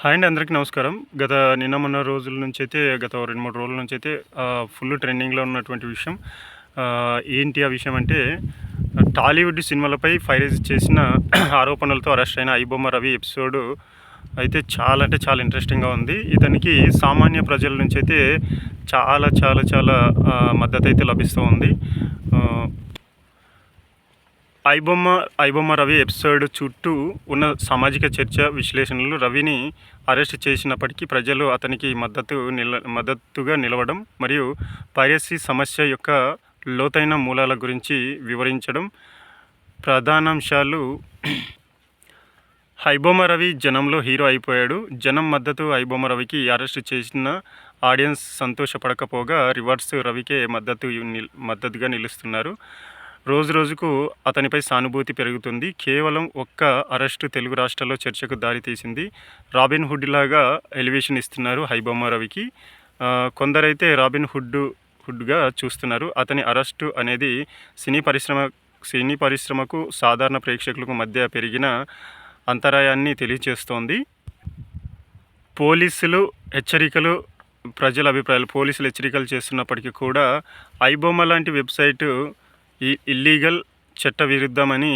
Hi అండి అందరికీ నమస్కారం. గత నిన్న మొన్న రోజుల నుంచి అయితే గత రెండు మూడు రోజుల నుంచి అయితే ఫుల్ ట్రెండింగ్లో ఉన్నటువంటి విషయం. ఏంటి ఆ విషయం అంటే టాలీవుడ్ సినిమాలపై ఫైరేజ్ చేసిన ఆరోపణలతో అరెస్ట్ అయిన ఐబొమ్మ రవి ఎపిసోడ్ అయితే చాలా అంటే చాలా ఇంట్రెస్టింగ్గా ఉంది. ఇతనికి సామాన్య ప్రజల నుంచి అయితే చాలా చాలా చాలా మద్దతు అయితే లభిస్తూ ఉంది. ఐబొమ్మ ఐబొమ్మ రవి ఎపిసోడ్ చుట్టూ ఉన్న సామాజిక చర్చ విశ్లేషణలు రవిని అరెస్ట్ చేసినప్పటికీ ప్రజలు అతనికి మద్దతు నిల మద్దతుగా నిలవడం మరియు పైరసీ సమస్య యొక్క లోతైన మూలాల గురించి వివరించడం ప్రధానాంశాలు. ఐబొమ్మ రవి జనంలో హీరో అయిపోయాడు. జనం మద్దతు ఐబొమ్మ రవికి అరెస్ట్ చేసిన ఆడియన్స్ సంతోషపడకపోగా రివర్స్ రవికే మద్దతు మద్దతుగా నిలుస్తున్నారు. రోజు రోజుకు అతనిపై సానుభూతి పెరుగుతుంది. కేవలం ఒక్క అరెస్టు తెలుగు రాష్ట్రాల్లో చర్చకు దారితీసింది రాబిన్ హుడ్ లాగా ఎలివేషన్ ఇస్తున్నారు హైబొమ్మ రవికి. కొందరైతే రాబిన్ హుడ్ హుడ్గా చూస్తున్నారు. అతని అరెస్టు అనేది సినీ పరిశ్రమ సినీ పరిశ్రమకు సాధారణ ప్రేక్షకులకు మధ్య పెరిగిన అంతరాయాన్ని తెలియచేస్తోంది. పోలీసులు హెచ్చరికలు ప్రజల అభిప్రాయాలు పోలీసులు హెచ్చరికలు చేస్తున్నప్పటికీ కూడా ఐబొమ్మ లాంటి వెబ్సైటు ఈ ఇల్లీగల్ చట్ట విరుద్ధమని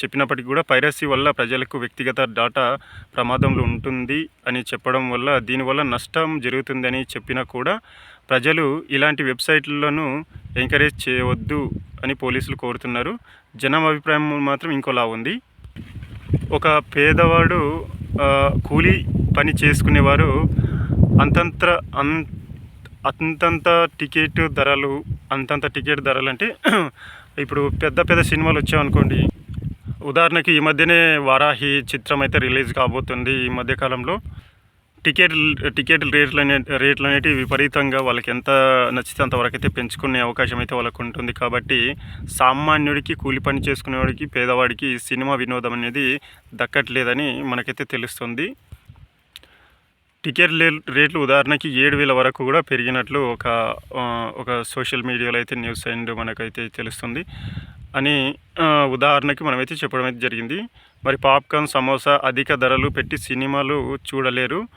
చెప్పినప్పటికీ కూడా పైరసీ వల్ల ప్రజలకు వ్యక్తిగత డాటా ప్రమాదంలో ఉంటుంది అని చెప్పడం వల్ల దీనివల్ల నష్టం జరుగుతుందని చెప్పినా కూడా ప్రజలు ఇలాంటి వెబ్సైట్లను ఎంకరేజ్ చేయవద్దు అని పోలీసులు కోరుతున్నారు. జనం అభిప్రాయం మాత్రం ఇంకోలా ఉంది. ఒక పేదవాడు కూలీ పని చేసుకునేవారు అంతంత అంత అంతంత టికెట్ ధరలు అంతంత టికెట్ ధరలు అంటే ఇప్పుడు పెద్ద పెద్ద సినిమాలు వచ్చాయనుకోండి ఉదాహరణకి ఈ మధ్యనే వారాహి చిత్రం అయితే రిలీజ్ కాబోతుంది. ఈ మధ్యకాలంలో టికెట్ టికెట్ రేట్లు అనే రేట్లు అనేటివి విపరీతంగా వాళ్ళకి ఎంత నచ్చితే అంతవరకు అయితే పెంచుకునే అవకాశం అయితే వాళ్ళకు ఉంటుంది. కాబట్టి సామాన్యుడికి కూలి పని చేసుకునేవాడికి పేదవాడికి సినిమా వినోదం అనేది దక్కట్లేదని మనకైతే తెలుస్తుంది. టికెట్ రేట్లు ఉదాహరణకి ఏడు వేల వరకు కూడా పెరిగినట్లు ఒక ఒక సోషల్ మీడియాలో అయితే న్యూస్ అండ్ మనకైతే తెలుస్తుంది. అని ఉదాహరణకి మనమైతే చెప్పడం అయితే జరిగింది. మరి పాప్కార్న్ సమోసా అధిక ధరలు పెట్టి సినిమాలు చూడలేరు.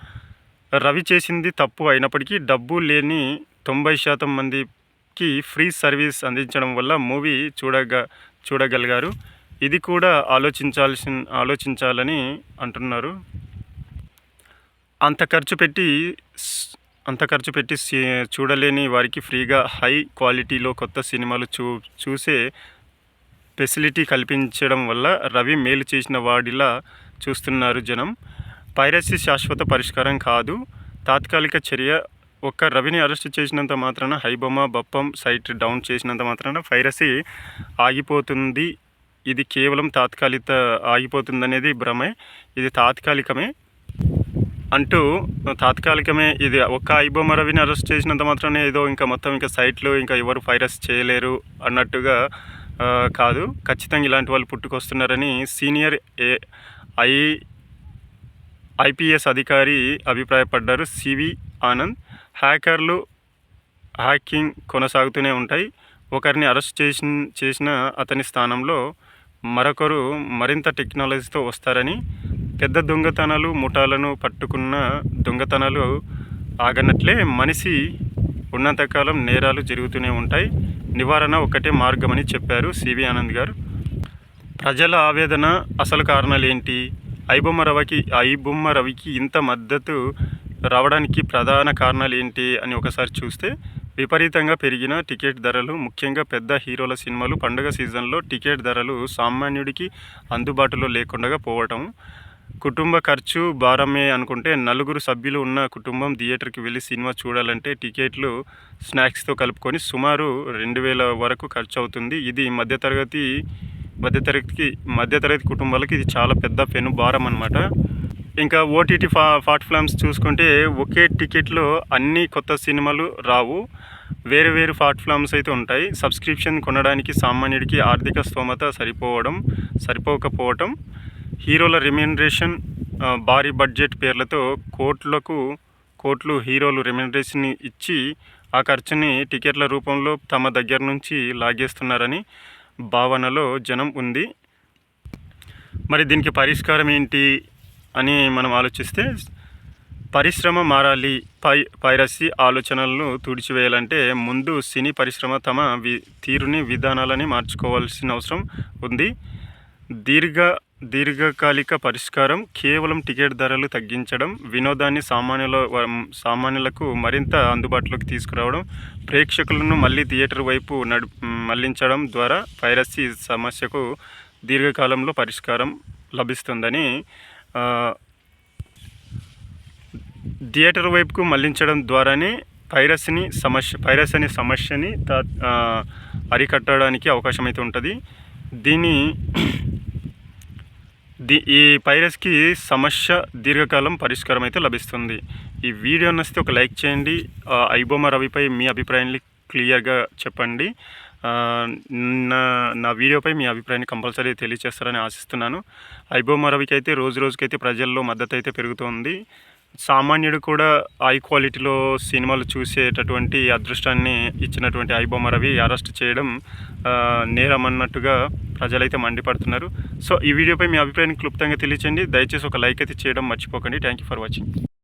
రవి చేసింది తప్పు అయినప్పటికీ డబ్బు లేని తొంభై శాతం మందికి ఫ్రీ సర్వీస్ అందించడం వల్ల మూవీ చూడగ చూడగలిగారు. ఇది కూడా ఆలోచించాల్సిన ఆలోచించాలని అంటున్నారు. అంత ఖర్చు పెట్టి అంత ఖర్చు పెట్టి చూడలేని వారికి ఫ్రీగా హై క్వాలిటీలో కొత్త సినిమాలు చూ చూసే ఫెసిలిటీ కల్పించడం వల్ల రవి మేలు చేసిన వాడిలా చూస్తున్నారు జనం. పైరసీ శాశ్వత పరిష్కారం కాదు. తాత్కాలిక చర్య ఒక్క రవిని అరెస్ట్ చేసినంత మాత్రాన హైబొమ్మ బప్పం సైట్ డౌన్ చేసినంత మాత్రాన పైరసీ ఆగిపోతుంది. ఇది కేవలం తాత్కాలిక ఆగిపోతుందనేది భ్రమే. ఇది తాత్కాలికమే. అంటూ తాత్కాలికమే ఇది ఒక్క ఐబొమ్మ రవిని అరెస్ట్ చేసినంత మాత్రమే ఏదో ఇంకా మొత్తం ఇంకా సైట్లు ఇంకా ఎవరు ఫైరస్ చేయలేరు అన్నట్టుగా కాదు. ఖచ్చితంగా ఇలాంటి వాళ్ళు పుట్టుకొస్తున్నారని సీనియర్ ఏ ఐ ఐపీఎస్ అధికారి అభిప్రాయపడ్డారు. సివి ఆనంద్ హ్యాకర్లు హ్యాకింగ్ కొనసాగుతూనే ఉంటాయి. ఒకరిని అరెస్ట్ చేసి చేసిన అతని స్థానంలో మరొకరు మరింత టెక్నాలజీతో వస్తారని పెద్ద దొంగతనాలు ముఠాలను పట్టుకున్న దొంగతనాలు ఆగనట్లే మనిషి ఉన్నంతకాలం నేరాలు జరుగుతూనే ఉంటాయి. నివారణ ఒకటే మార్గమని చెప్పారు సివి ఆనంద్ గారు. ప్రజల ఆవేదన అసలు కారణాలు ఏంటి ఐబొమ్మ రవికి ఐబొమ్మ రవికి ఇంత మద్దతు రావడానికి ప్రధాన కారణాలు ఏంటి అని ఒకసారి చూస్తే విపరీతంగా పెరిగిన టికెట్ ధరలు ముఖ్యంగా పెద్ద హీరోల సినిమాలు పండుగ సీజన్లో టికెట్ ధరలు సామాన్యుడికి అందుబాటులో లేకుండా పోవటం కుటుంబ ఖర్చు భారమే అనుకుంటే నలుగురు సభ్యులు ఉన్న కుటుంబం థియేటర్కి వెళ్ళి సినిమా చూడాలంటే టికెట్లు స్నాక్స్తో కలుపుకొని సుమారు రెండు వేల వరకు ఖర్చు అవుతుంది ఇది మధ్యతరగతి మధ్యతరగతికి మధ్యతరగతి కుటుంబాలకి ఇది చాలా పెద్ద పెను భారం అనమాట ఇంకా ఓటీటీ ఫా ప్లాట్ఫామ్స్ చూసుకుంటే ఒకే టికెట్లో అన్ని కొత్త సినిమాలు రావు. వేరు వేరు ప్లాట్ఫామ్స్ అయితే ఉంటాయి. సబ్స్క్రిప్షన్ కొనడానికి సామాన్యుడికి ఆర్థిక స్తోమత సరిపోవడం సరిపోకపోవటం హీరోల రిమ్యూనరేషన్ భారీ బడ్జెట్ పేర్లతో కోట్లకు కోట్లు హీరోలు రెమ్యూనరేషన్ ఇచ్చి ఆ ఖర్చుని టికెట్ల రూపంలో తమ దగ్గర నుంచి లాగేస్తున్నారని భావనలో జనం ఉంది. మరి దీనికి పరిష్కారం ఏంటి అని మనం ఆలోచిస్తే పరిశ్రమ మారాలి పై పైరసీ ఆలోచనలను తుడిచివేయాలంటే ముందు సినీ పరిశ్రమ తమ వి తీరుని విధానాలని మార్చుకోవాల్సిన అవసరం ఉంది. దీర్ఘ దీర్ఘకాలిక పరిష్కారం కేవలం టికెట్ ధరలు తగ్గించడం వినోదాన్ని సామాన్యుల సామాన్యులకు మరింత అందుబాటులోకి తీసుకురావడం ప్రేక్షకులను మళ్ళీ థియేటర్ వైపు నడు మళ్ళించడం ద్వారా పైరసీ సమస్యకు దీర్ఘకాలంలో పరిష్కారం లభిస్తుందని థియేటర్ వైపుకు మళ్ళించడం ద్వారానే పైరసీని సమస్య పైరస్ అనే సమస్యని త అరికట్టడానికి అవకాశం అయితే ఉంటుంది. దీన్ని ఈ పైరస్కి సమస్య దీర్ఘకాలం పరిష్కారం అయితే లభిస్తుంది. ఈ వీడియో నచ్చితే ఒక లైక్ చేయండి. ఐబొమ్మ రవిపై మీ అభిప్రాయాన్ని క్లియర్గా చెప్పండి. నా నా వీడియోపై మీ అభిప్రాయాన్ని కంపల్సరీ తెలియజేస్తారని ఆశిస్తున్నాను. ఐబొమ్మ రవికి అయితే రోజు రోజుకైతే ప్రజల్లో మద్దతు అయితే పెరుగుతోంది. సామాన్యుడు కూడా హై క్వాలిటీలో సినిమాలు చూసేటటువంటి అదృష్టాన్ని ఇచ్చినటువంటి ఐబొమ్మ రవి అరెస్ట్ చేయడం నేరమన్నట్టుగా నేరం అన్నట్టుగా ప్రజలైతే మండిపడుతున్నారు. సో ఈ వీడియోపై మీ అభిప్రాయాన్ని క్లుప్తంగా తెలియచేయండి. దయచేసి ఒక లైక్ అయితే చేయడం మర్చిపోకండి. Thank you for watching